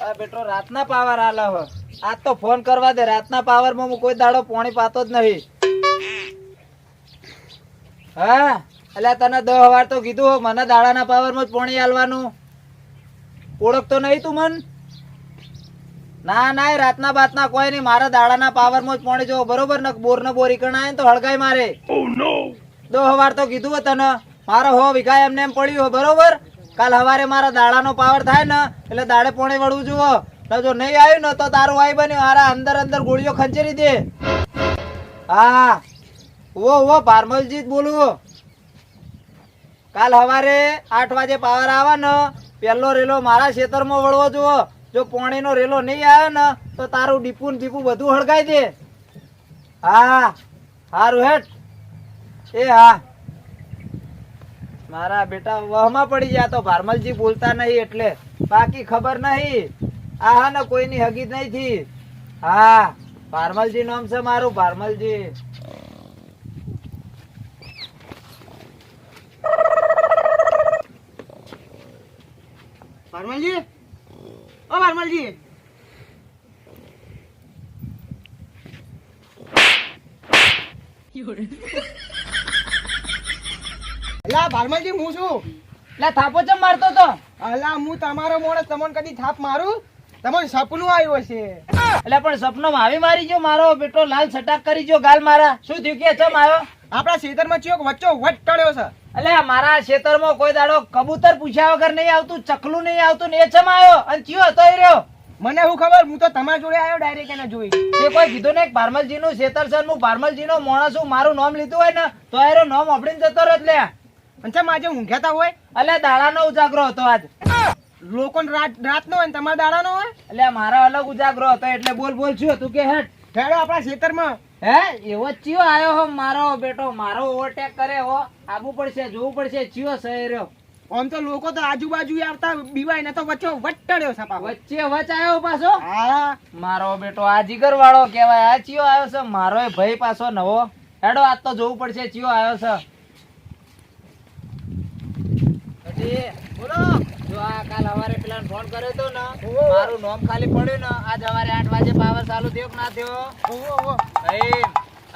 બેટો રાતના પાવર આલે હો. આજ તો ફોન કરવા દે. રાતના પાવરમાં હું કોઈ દાડો પોણી પાતો જ નહીં. હા? એટલે તને દહ વાર તો કીધું હો, મને દાડાના પાવરમાં જ પોણી આલવાનું. ઓળખતો નહીં તું મન? ના ના રાતના બાતના કોઈ નહીં. મારા દાડાના પાવરમાં જ પોણી જો બરોબર? ને બોર ને બોરી કણાય તો હળગાય મારે. દો વાર તો કીધું હો તને. મારો હો વિઘા એમને એમ પડ્યું હો. બરોબર? કાલ હવારે મારા દાડાનો પાવર થાય ને, એટલે દાડે પોણે વળવું જુઓ. જો નહીં આવ્યું ને, તો તારું આઈ બન્યું. મારા અંદર અંદર ગોળીઓ ખંચેરી દે. હા. ઓ ઓ ભારમલજી જ બોલું. કાલ હવારે આઠ વાગે પાવર આવે ને, પહેલો રેલો મારા ખેતરમાં વળવો જુઓ. જો પોણીનો રેલો નહીં આવે ને, તો તારું ડીપું દીપું બધું હળગાઈ દે. હા. હારું હેઠ. એ હા. મારા બેટા વહમાં પડી ગયા તો ભારમલજી બોલતા નહીં એટલે બાકી ખબર નહીં. આહા ને કોઈની હગી જ નહીં થી. હા ભારમલજી નામ છે મારું ભારમલજી. ભારમલજી? ઓ ભારમલજી. અલા ભારમલજી હું છું. લા થાપો ચમ મારતો તો? અલા હું તમારો મોણસ તમોન કદી થાપ મારું? તમને સપનું આવ્યો છે એટલે પણ સપનો આવી મારી ગયો મારો બેટો લાલ છટાક કરી ગયો ગાલ મારા. શું થયું કે ચમ આવ્યો? આપણા ખેતરમાં ચિયોક વચ્ચો વટ ટળ્યો છે. એટલે મારા ખેતરમાં કોઈ દાડો કબૂતર પૂછ્યા વગર નહીં આવતું ચકલું નહીં આવતું ને એ ચમ આવ્યો? અને ચિયો હતો રહ્યો. મને શું ખબર? હું તો તમારા જોડે આવ્યો ડાયરેક્ટ એને જોઈ. તે કોઈ કીધું ને ભારમલજી નું ખેતર છે હું ભારમલજી નો માણસ હું મારું નામ લીધું હોય ને તો એરો નામ આપડીને જતો રહ્યો એટલે અને આજે ઊંઘ્યાતા હોય? એટલે દાડાનો ઉજાગરો હતો આજ. લોકો રાત રાતનો હોય ને તમારા દાડાનો હોય? એટલે મારો અલગ ઉજાગરો હતો એટલે બોલ બોલ છું તું કે હેઠ હેડો આપણા ખેતરમાં. હે એવો ચિયો આવ્યો હો મારો બેટો. મારો ઓવરટેક કરે હો. આબુ પડશે જોવું પડશે ચિયો સહેર્યો આમ તો લોકો તો આજુબાજુ આવતા બીવાય ને તો વચ્ચે વટ ટળ્યો છે પાછો. વચ્ચે વચ આવ્યો પાછો? હા. મારો બેટો આ જીગર વાળો કેવાય આ ચિયો આવ્યો છે મારો ભાઈ પાછો નવો. હેડો આજ તો જોવું પડશે ચિયો આવ્યો છે. પછી બોલો જો આ કાલ હવારે પેલા ફોન કર્યો તો ને મારું નામ ખાલી પડ્યું ને આજ હવારે આઠ વાગે પાવર ચાલુ થયો કે ના થયો.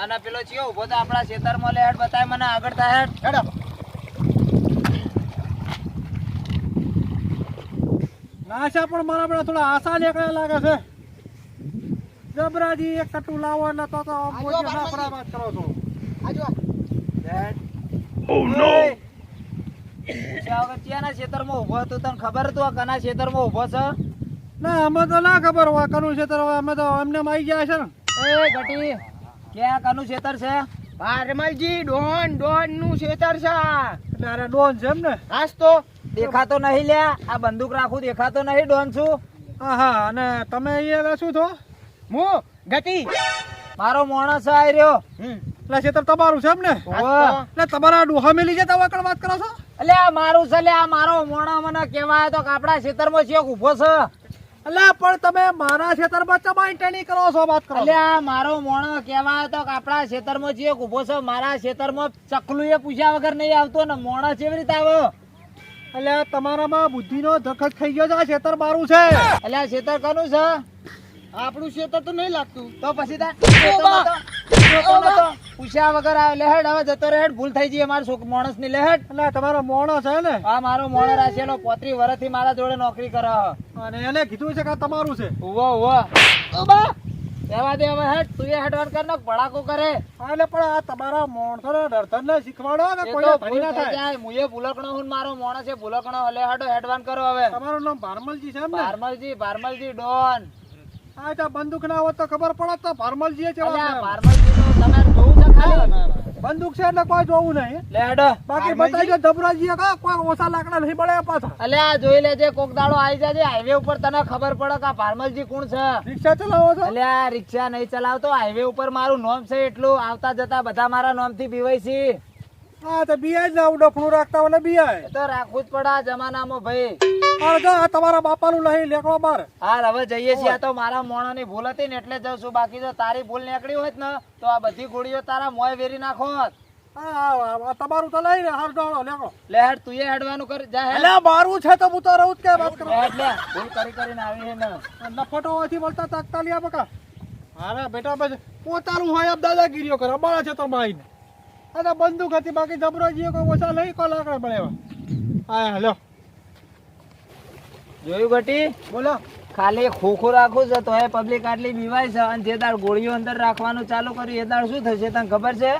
અને પેલો ચિયો ઊભો તો આપણા ખેતરમાં લે હેડ બતાય મને આગળ તા હેડ હેડો. નાશા પણ મારા બધા થોડા આશા નીકળ્યા લાગે છે જબરાજી એક કટુ લાવો એટલે તો તો. Oh, ફરાફાટ કરો છો આજો. ક્યાંના ખેતરમાં ઊભો હતો. તને ખબર હતું આ કના ખેતરમાં ઊભો છે? ના અમે તો ના ખબર હોય કનું અમે તો અમને આવી ગયા છે ને. એ ઘટી ક્યાં કનું ખેતર છે? ડોન ડોનનું ખેતર છે આ. ડોન છે એમ ને? આજ તો દેખાતો નહીં લે આ બંદૂક રાખું દેખાતો નહીં ડોન છું. હા હા અને તમે અહીંયા શું છો? હું ઘટી મારો માણસ આવી રહ્યો હમ. એટલે છેતર તમારું છે એમ ને? એટલે તમારા ડોહા મેલી છે તમે વાત કરો છો? એટલે આ મારું છે આ મારો મોણા મને કહેવાય તો આપણા ખેતરમાં છે ઊભો છે. એટલે પણ તમે મારા ખેતરમાં ચમાઈ ટેણી કરો છો વાત કરો. એટલે આ મારો મોણો કહેવાય તો આપણા ખેતરમાં છે ઊભો છે મારા ખેતરમાં ચકલું એ પૂછ્યા વગર નહીં આવતો ને મોણો કેવી રીતે આવ્યો એટલે તમારામાં બુદ્ધિનો ધખત થઈ ગયો છે આ ખેતર મારું છે. એટલે આ ખેતર કનું છે? આપણું ખેતર તો નહીં લાગતું. તો પછી જોતો નતો, પૂછ્યા વગર આવે લેહેડ હવે જતો રહેડ ભૂલ થઈ જઈએ મારા છોક માણસની લેહેડ. એટલે તમારો મોણો છે ને? આ મારો મોણો રાખેલો પોત્રી વર્ષથી મારા જોડે નોકરી કરે. અને એને કીધું છે કે તમારું છે. ઉવા ઉવા. રહેવા દે હવે હેડ તું હેડવાન કર નાખ ભડાકો કરે. એટલે પણ આ તમારા માણસોને ડરધર ને શીખવાડો ને કોઈ ભરી ના થાય. મુએ ભૂલકણો હું મારો મોણસ છે ભૂલકણો. હલે હેડો હેડવાન કરો હવે. તમારું નામ ભારમલજી છે ને? ભારમલજી ભારમલજી ડોન. હા તો બંદૂક ના હોત તો ખબર પડત તો ભારમલજી છે. ભારમલજી બંદૂક છે એટલે કોઈ જોવું નહીં. લે હેડો બાકી? બતાવી દો ધબરાજી કા કોઈ ઓછા લાકડા નહીં પડે પાછા. અલ્યા જોઈ લેજે કોક દાડો આવી જાજે. હાઈવે ઉપર તને ખબર પડે કે આ ભારમલજી કોણ છે? રિક્ષા ચલાવો છો? અલ્યા રિક્ષા નહીં ચલાવતો હાઈવે ઉપર મારું નામ છે એટલું. આવતા જતા બધા મારા નામથી પીવાય છે. હા તો બીઆઈ જ આવું ડફણું રાખતા હોય બીઆઈ તો રાખવું જ પડે આ જમાનામાં ભાઈ. હા જો આ તમારા બાપાનું લઈ લેખવા બાર. હા હવે જઈએ છીએ. આ તો મારા મોણાની ભૂલ હતી ને એટલે જઉં છું. બાકી જો તારી ભૂલ નીકળી હોત ને તો આ બધી ગોળીઓ તારા મોય વેરી નાખો તમારું તો લઈને હાર ડોળો લેખો લે હેડ તું એ હેડવાનું કર જા હેડ. એટલે મારું છે તો હું તો રહું જ કે વાત કરો લે ભૂલ કરી કરીને આવી હે ને. નફટો હોવાથી બોલતા તાકતા લ્યા બકા. અરે બેટા પોતાનું હોય દાદા દાદાગીરીઓ કરે અમારા છે તો માઈને. અને બંદૂક હતી બાકી જબરો જીઓ કોઈ ઓછા લઈ કો લાકડા મળે હા લ્યો. જોયું ગટી? બોલો. ખાલી ખોખું રાખું છે તો એ પબ્લિક આટલી બીવાય છે અને જે દાળ ગોળીઓ અંદર રાખવાનું ચાલુ કર્યું એ દાળ શું થશે તને ખબર છે?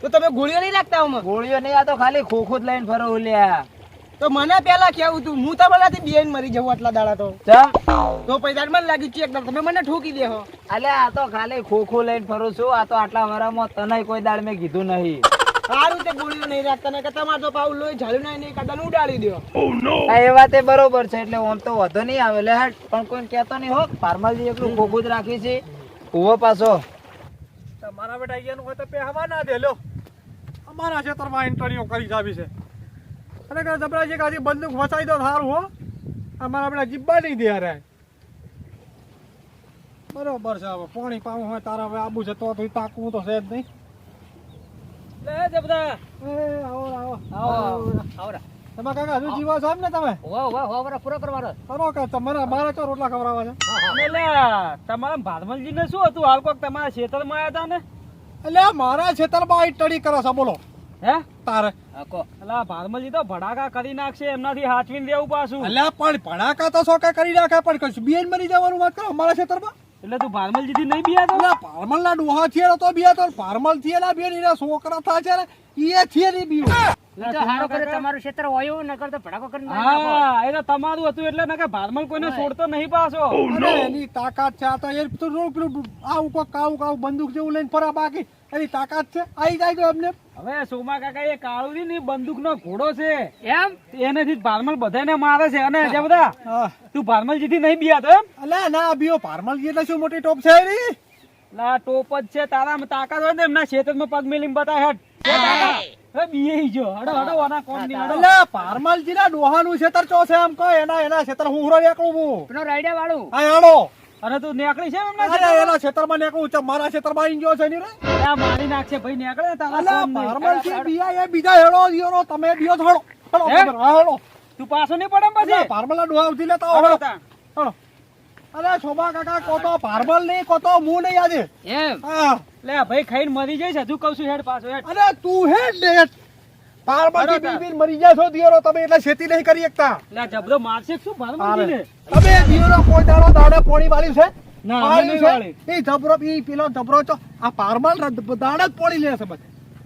તો તમે ગોળીઓ નહીં રાખતા આમાં? ગોળીઓ નહીં આ તો ખાલી ખોખું જ લઈને ફરો લ્યા તો મને પેલા કેવું તું હું તમારાથી બેન મરી જવું આટલા દાડા તો. તો પૈસા મને લાગ્યું ચેક તમે મને ઠોકી દેહો. અલ્યા આ તો ખાલી ખોખો લઈને ફરું છું. આ તો આટલા વરામાં તને કોઈ દાડ મેં કીધું નહીં. સારું તે ગોળીઓ નહીં રાખતા ને કે તમારે તો પાઉ લોહી નહીં નહીં કાઢવાનું ઉડાડી દો હા એ વાત એ બરોબર છે એટલે તો વધુ નહીં આવે. લે પણ કોઈ કહેતો નહીં હો ફાર્મલજી એકલું ખોખું જ રાખી છે. પાછો. તમારા બેટા અહીંયાનું હોય તો પહેવા ના દે લ્યો. અમારા ખેતરમાં ઇન્ટરવ્યુ કરી જાવી છે. અને કે જબરાજી કાજી બંદૂક વસાઈ દો સારું હો. અમારા આપણે જીબ્બા નહીં દે યાર બરોબર છે હવે પાણી પાવું હોય તારા હવે આબુ છે તો તું તાકવું તો છે જ નહીં. લે જબદા એ આવો આવો. આવો, આવો. તમે કાકા હજુ જીવો છો ને તમે? વાહ વાહ વાહ પૂરો કરવાનો. કરો કે તમારા મારા તો રોટલા ખવડાવવા છે. એટલે તમારા ભાદમલજી ને શું હતું? હાલ કોક તમારા ખેતરમાં આવ્યા હતા ને? એટલે મારા ખેતરમાં આ ટડી કરે છે બોલો. હે? તારે? એટલે ભાદમલજી તો ભડાકા કરી નાખશે એમનાથી હાચવીને દેવું પાછું. એટલે પણ ભડાકા તો સોકા કરી નાખે પણ કશું બેન મરી જવાનું વાત કરો અમારા ખેતરમાં એટલે તું ભાદમલજી થી નહીં બિયા એટલે પારમલ ના ડોહા છે તો બિયા તો પારમલ છે ના બેન એના છોકરા થાય છે એ છે નહીં બીયું તમારું ક્ષેત્ર હોયું નકર તો ભડાકો કરી હા એ તો તમારું હતું એટલે નકર ભાદમલ કોઈને છોડતો નહીં પાછો. એની તાકાત છે આ તો એ તો આવું બંદૂક જેવું લઈને ફરા બાકી. એની તાકાત છે? આઈ જાય તો એમને. હવે સોમા કાકા એ કાળું ની બંદૂક નો ઘોડો છે. એમ? એનેથી ભારમલ બધાને મારે છે. અને જે બધા તું ભારમલજી થી નહીં બિયા તો એમ? અલે ના બીઓ પારમલ એટલે શું મોટી ટોપ છે રી લા ટોપ જ છે તારા તાકાત હોય ને એમના ખેતરમાં પગ મેલીને બતાય હટ બીએ જો. હડો હડો આના કોણની હડો. એટલે પારમલજી ના ડોહાનું ક્ષેત્ર ચો છે એમ કહો. એના એના ક્ષેત્ર હું હુરો એકલું હું. પેલો રાઈડા વાળું. હા હેડો અરે તું નેકળી છે એમના અરે એના ક્ષેત્રમાં નીકળું છે. મારા ક્ષેત્રમાં આવી ગયો છે ની રે? આ મારી નાખશે ભાઈ નેકળે તારા અલા ફાર્મર છે બીયા એ બીજા હેડો દિયોનો તમે દિયો થોડો હેડો. તું પાછો નહીં પડે પછી? પારમલના ડોહા ઉધી લેતા હડો હેડો અરે શોભા કાકા કો તો પારમલ નહીં કો તો હું નહીં આજે. એમ? હા. લે ભાઈ ખાઈને મરી જઈશ હજુ કહું છું હેડ પાછો હેડ. અરે તું હેડ ને પારમલજી હેડો બી બી મરી ગયા છો દિયરો તમે એટલે ખેતી નહીં કરી શકતા. લે જબરો મારશે શું ભારમલજી ને તમે દિયરો કોઈ દાડો દાડે પોણી વાળી છે? ના, વાળી નહીં છે? વાળી. એ જબરો ઈ પેલો જબરો છો. આ પારમલ દાડે જ પોણી લે છે બસ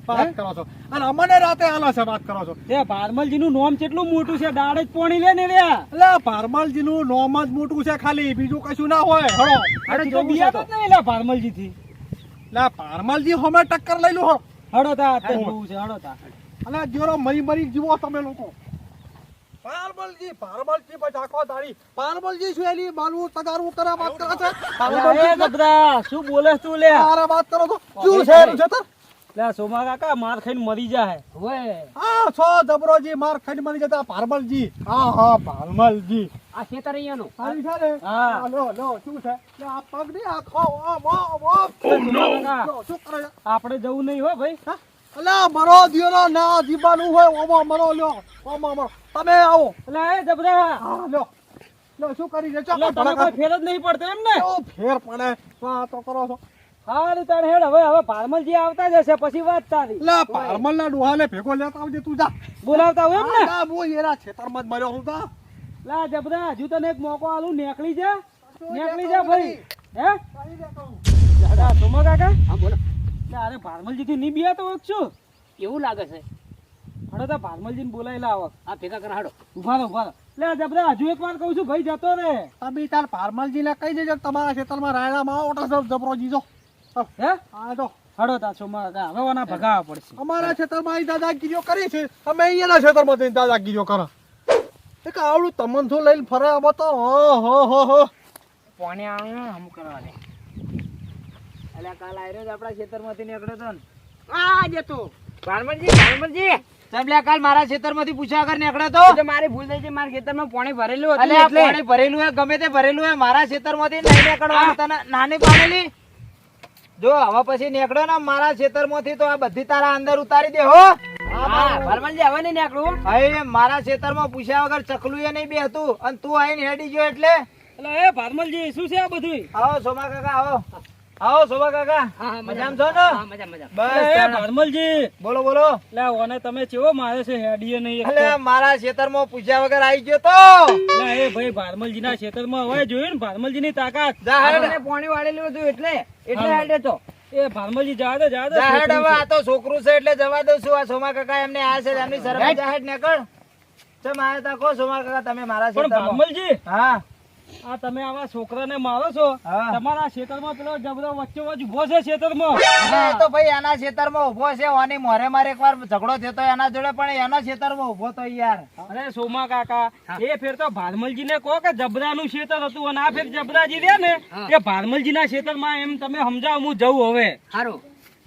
વાત કરો છો. અને અમને રાતે આલા છે વાત કરો છો. તે ભારમલજી નું નામ કેટલું મોટું છે? દાડે જ પોણી લે ને લે એટલે પારમલજી નું નોમ જ મોટું છે ખાલી. બીજું કશું ના હોય. હળો અરે તો બિયા તો. નહીં લે ભારમલજી થી એટલે પારમલજી હમે ટક્કર લઈ લો તા હડો તા. અને જીરો મરી મરી જીવો તમે લોકો. પારમલજી પછી આખો દાડી શું એની માલવું તગારવું કરે વાત કરે છે? એ ગબરા શું? બોલે તું લે? તારે વાત કરો તો શું છે? એનું લે સોમા કાકા માર ખાઈને મરી જાય હા છો જબરોજી માર ખાઈને મરી જતા. પારમલજી હા હા પારમલજી આ ખેતર અહીંયાનું? છે ને? હા. લો લો શું છે? લે, આ પગ શું કરે? આપણે જવું નહીં હો ભાઈ. હા? અલા મરો દિયો ના જીબાનું હોય ઓમાં મરો લ્યો ઓમાં મરો. તમે આવો. એટલે એ જબરા. હા લ્યો. લો શું કરી રહ્યો છો? તમે કોઈ ફેર જ નહીં પડતો એમ ને? ફેર પડે? વાતો કરો છો? તાણ હેડ હવે હવે ભારમલજી આવતા જ પછી વાત તારી. લે પારમલ ના ડોહાને ભેગો લેતા આવજે તું જા. બોલાવતા હોય એમ ને? ના બો એરા છેતરમાં જ મર્યો હું તા લા જબરા હજુ તને એક મોકો આલું નેકળી જા. નેકળી જા ભાઈ હે? સોમા કાકા હા બોલો. અરે ભારમલજીથી નહીં બિયા તો શું એવું લાગે છે. હડો તો ભારમલજી બોલાયેલા આવક આ ભેગા કર હડો. ઊભા રહો ઊભા લે જબરા હજુ એક વાર કહું છું ભાઈ જતો રે. તમે તાર ભારમલજીને કહી દેજો તમારા ખેતરમાં રાયડામાં આવો સબ જબરો જીજો. હે. હા? તો હડો તા છો મારા હવે ઓના ભગાવા પડશે. અમારા ખેતરમાં અહીં દાદાગીરીઓ કરી છે. અમે અહીંયાના ખેતરમાં જઈને દાદાગીરીઓ કરો. એક આવડું તમન શું લઈને ફરે આવો તો હો હો હો. હો પોણે આવ્યો હમ કરવા દે કાલ આયરો જ આપણા ખેતરમાંથી નીકળ્યો તો ને. આ જતો ભારમલજી ભારમલજી સાહેબ કાલ મારા ખેતરમાંથી પૂછ્યા કર નીકળ્યો તો. તો મારી ભૂલ થઈ છે મારા ખેતરમાં પાણી ભરેલું હતું એટલે. પાણી ભરેલું હોય ગમે તે ભરેલું હોય મારા ખેતરમાંથી નહીં નીકળવાનું તને નાની પાડેલી. જો હવે પછી નીકળો ને મારા ખેતરમાંથી તો આ બધી તારા અંદર ઉતારી દે હો. ભારમલજી હવે નહીં નીકળું. હવે મારા ખેતરમાં પૂછ્યા વગર ચકલું એ નહીં બે હતું અને તું ને હેડી ગયો એટલે? એટલે એ ભારમલજી શું છે આ બધું આવો સોમા કાકા આવો. આવો શોભા કાકા. મજામાં. છો ને? મજા મજા બસ તાણા. બોલો બોલો. લે ઓને તમે ચેવો મારે છે હેડીએ નહીં એટલે મારા ખેતરમાં પૂછ્યા વગર આવી ગયો તો. લે એ ભાઈ ભારમલજીના ખેતરમાં હવે જોયું ને? ભારમલજીની તાકાત. જા પાણી વાળેલું હતું એટલે એટલે હેડે તો. એ ભારમલજી જા દે જા દે જાહેર હવે આ તો છોકરું છે એટલે જવા દઉં છું. આ સોમા કાકા એમને આ છે એમની શરમ જાહેર નકળ. ચમ આયા તા કો સોમા કાકા તમે મારા પણ ખેતરમાં ભારમલજી હા. આ તમે આવા છોકરાને મારો છો? તમારા ખેતરમાં પેલો જબરો વચ્ચે વચ ઊભો છે ખેતરમાં? એ તો ભાઈ એના ખેતરમાં ઊભો છે. ઓની મોરે મારે એકવાર ઝઘડો થયો એના જોડે પણ એના ખેતરમાં ઊભો તો યાર. અરે સોમા કાકા એ ફેર તો ભારમલજી ને કહો કે જબરાનું ખેતર હતું અને આ ફેર જબરાજી રે ને એ ભારમલજી ના ખેતરમાં એમ તમે સમજાવો હું જઉં હવે. સારું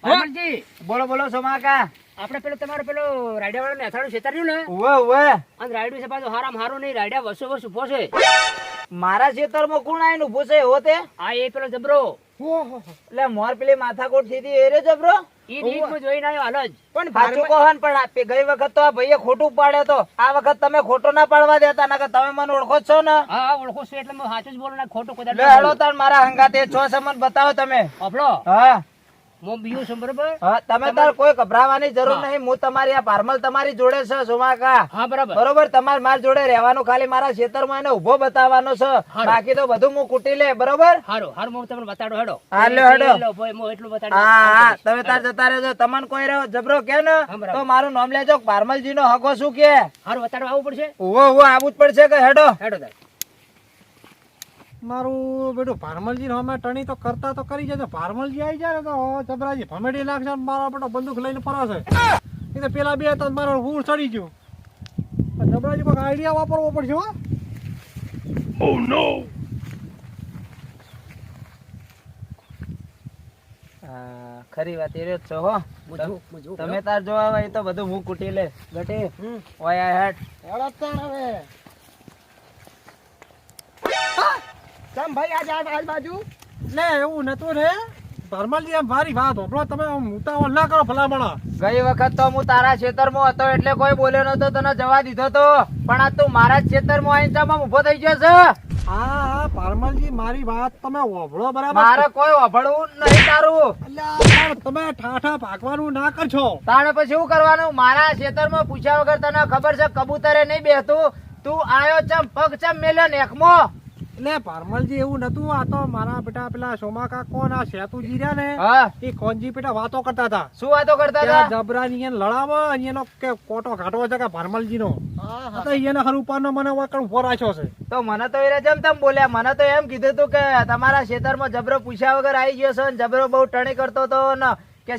ભારમલજી બોલો બોલો સોમા કાકા. આપણે પેલો તમારો પેલો રાયડા વાળો નેથાડું છેતર રહ્યું ને અને રાયડું છે પાછું હારામ હારું નહીં રાયડા વર્ષો વર્ષ ઊભો છે. મારા ખેતરમાં કોણ આવીને ઊભો છે? એવો તે. આ એ પેલો જબરો. એટલે મોર પેલી માથાકોટથી હતી એ રે જબરો? ઈ રીતમાં જોઈને આવ્યો હાલ જ. પણ સાચું કોહન પણ આ ગઈ વખત તો આ ભાઈએ ખોટું પાડ્યો તો. આ વખત તમે ખોટું ના પાડવા દેતા નકર તમે મને ઓળખો છો ને. હા ઓળખો છો એટલે હું સાચું જ બોલું ને ખોટું લે હેડો તાર મારા હંગાતે છ સમન બતાવો તમે. હા. હું બીયું છું બરોબર? હા તમે તાર કોઈ ગભરાવાની જરૂર નહીં. હું તમારી આ પારમલ તમારી જોડે છે સોમાકા. હા બરાબર. બરોબર તમારે માર જોડે રહેવાનું ખાલી મારા ખેતરમાં એને ઊભો બતાવવાનો છે. બાકી તો બધું હું કૂટી લે બરોબર? હારું હારું હું તમને બતાડો હેડો. હા, હેડો. હું એટલું બતાડી હા હા તમે તાર જતા રહેજો. તમને કોઈ રહ્યો જબરો કે ને તો મારું નામ લેજો. પારમલજી નો હકો શું કે? હારું બતાડવા આવવું પડશે? આવું જ પડશે કે હેડો? હેડો તાર. મારું બેટું ભારમલજી અમે ટણી તો કરતા તો કરી જશે ભારમલજી આવી જાય તો જબરાજી ભમેડી નાખશે અને મારો બેટો બંદૂક લઈને ફરાશે એ તો પેલા બે તો મારો હું ચડી ગયું. આ જબરાજી કોઈ આઈડિયા વાપરવો પડશે હો? હા, ખરી વાત એ રહ્યો છો હો. તમે તાર જોવા હોય તો બધું હું કૂટી લે. ગટી. ઓય હેડતાણ હવે. ચમ ભાઈ આજ આજ બાજુ? લે એવું નતું રે. ભારમલજી એમ ભારી વાત. હોપડો તમે આમ ઉતાવળ ના કરો ભલામણા. ગઈ વખત તો હું તારા ખેતરમાં હતો એટલે કોઈ બોલ્યો નતો તને જવા દીધો તો. પણ આ તું મારા ખેતરમાં આવીને ચમ ઊભો થઈ ગયો છે. હા મારી વાત તમે હોભળો બરાબર મારે કોઈ નહીં તારું. અલ્યા તમે ઠાઠા ભાગવાનું ના કરશો. તાણે પછી શું કરવાનું? મારા ખેતરમાં પૂછ્યા વગર તને ખબર છે કબૂતરે નહીં બેહતું. તું આયો ચમ પગ ચમ મેલ્યો નેકમો? એટલે ભારમલજી એવું નતું. આ તો મારા બેટા પેલા સોમા કાકો ના સેતુજી રહ્યા ને એ કોનજી પેટા વાતો કરતા હતા. શું વાતો કરતા હતા? જબરા ની લડાવો અને કે કોટો ઘાટો છે કે ભારમલજી નો તો મને વકણ ઊભો રાખ્યો છે. તો મને તો એ જેમ તેમ બોલ્યા. મને તો એમ કીધું તું કે તમારા ખેતરમાં જબરો પૂછ્યા વગર આવી ગયો છે ને જબરો બહુ ટણી કરતો હતો ને. કે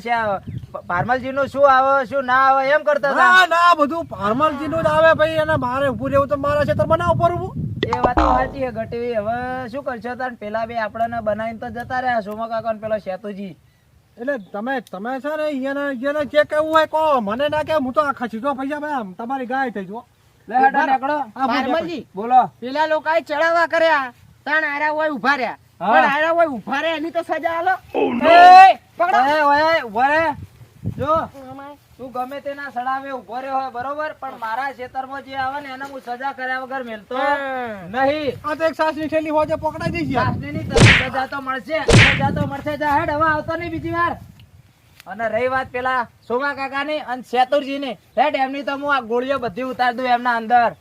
પારમલજી નું શું આવે શું ના આવે એમ કરતા હતા. ના ના બધું પારમલજી નું જ આવે ભાઈ. અને મારે ઉભું રહેવું તો મારા ક્ષેત્ર ના ઉપર ઉભું એ વાત તો સાચી છે ઘટવી હવે શું કરશો તાર? પેલા બે આપણને બનાવીને તો જતા રહ્યા સોમા કાકા ને પેલો શેતુજી. એટલે તમે તમે છે ને એને એને જે કેવું હોય કહો. મને ના કે હું તો આખા સીધો પૈસા ભાઈ તમારી ગાય થઈ જો લે હેડો નીકળો. બોલો. પેલા લોકો ચડાવવા કર્યા. તાણ આરા હોય ઊભા રહ્યા. પણ આરા હોય ઊભા રહ્યા. એની તો સજા આલો. પકડો. ઓય, ઓય, જો. તું ગમે તેના સડાવે ઊભો રહ્યો હોય બરોબર? પણ મારા ખેતરમાં જે આવે ને એને હું સજા કર્યા વગર મેલતો નહીં. આ તો એક સાસની ઠેલી હોય પકડાઈ દઈશ તને સજા તો મળશે સજા તો મળશે જા હેડ હવે આવતો નહીં બીજી વાર. અને રહી વાત પેલા સોમા કાકાની અને સેતુરજીની હેડ એમની તો હું આ ગોળીઓ બધી ઉતાર દઉં એમના અંદર.